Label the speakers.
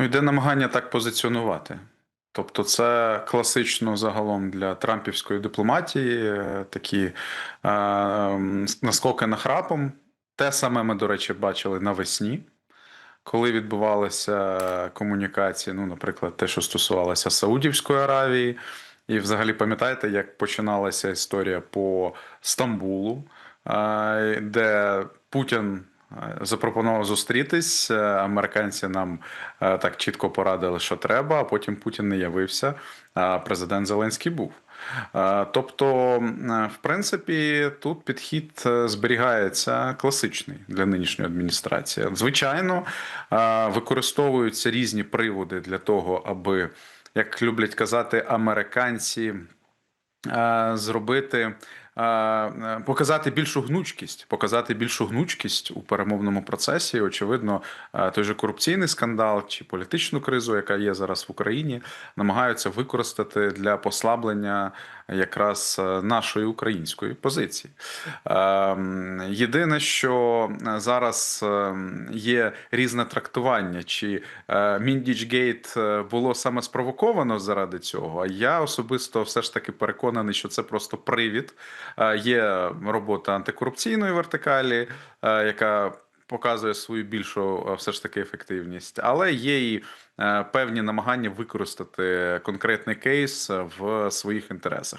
Speaker 1: Ну, йде намагання так позиціонувати. Тобто, це класично загалом для трампівської дипломатії е, такі е, ем, наскоки нахрапом. Те саме ми, до речі, бачили навесні, коли відбувалися комунікації, ну, наприклад, те, що стосувалося Саудівської Аравії. І взагалі пам'ятаєте, як починалася історія по Стамбулу, е, де Путін запропонував зустрітись. е, Американці нам е, так чітко порадили, що треба, а потім Путін не явився, а президент Зеленський був. Е, Тобто, в принципі, тут підхід зберігається класичний для нинішньої адміністрації. Звичайно, використовуються різні приводи для того, аби, як люблять казати, американці зробити. Е, Показати більшу гнучкість, показати більшу гнучкість у перемовному процесі. Очевидно, е, той же корупційний скандал чи політичну кризу, яка є зараз в Україні, намагаються використати для послаблення якраз е, нашої української позиції. Єдине, що зараз є різне трактування, чи Міндічгейт було саме спровоковано заради цього. А я особисто все ж таки переконаний, що це просто привід. Е, Є робота антикорупційної вертикалі, е, яка показує свою більшу е, все ж таки ефективність, але є і певні намагання використати конкретний кейс в своїх інтересах.